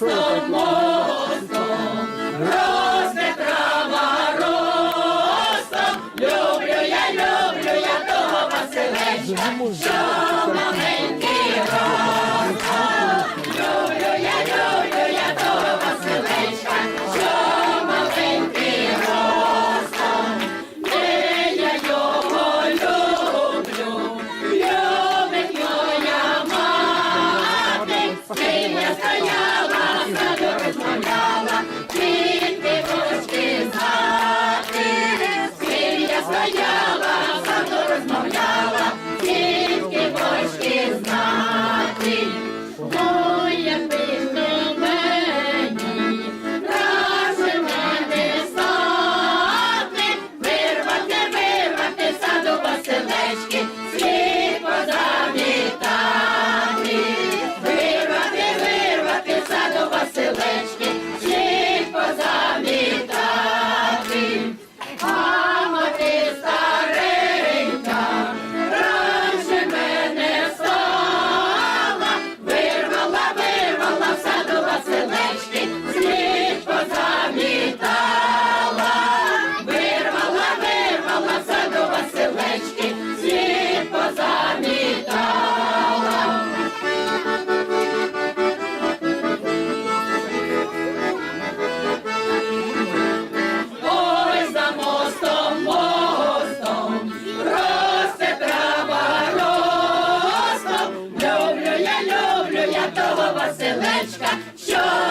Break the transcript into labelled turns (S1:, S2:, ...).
S1: мостом, мостом, росте трава ростом. Люблю я, люблю я того Василечка, що маленький ростом. Люблю я, люблю я того Василечка, що маленький ростом. Не я його люблю, любить моя мати, з ким я що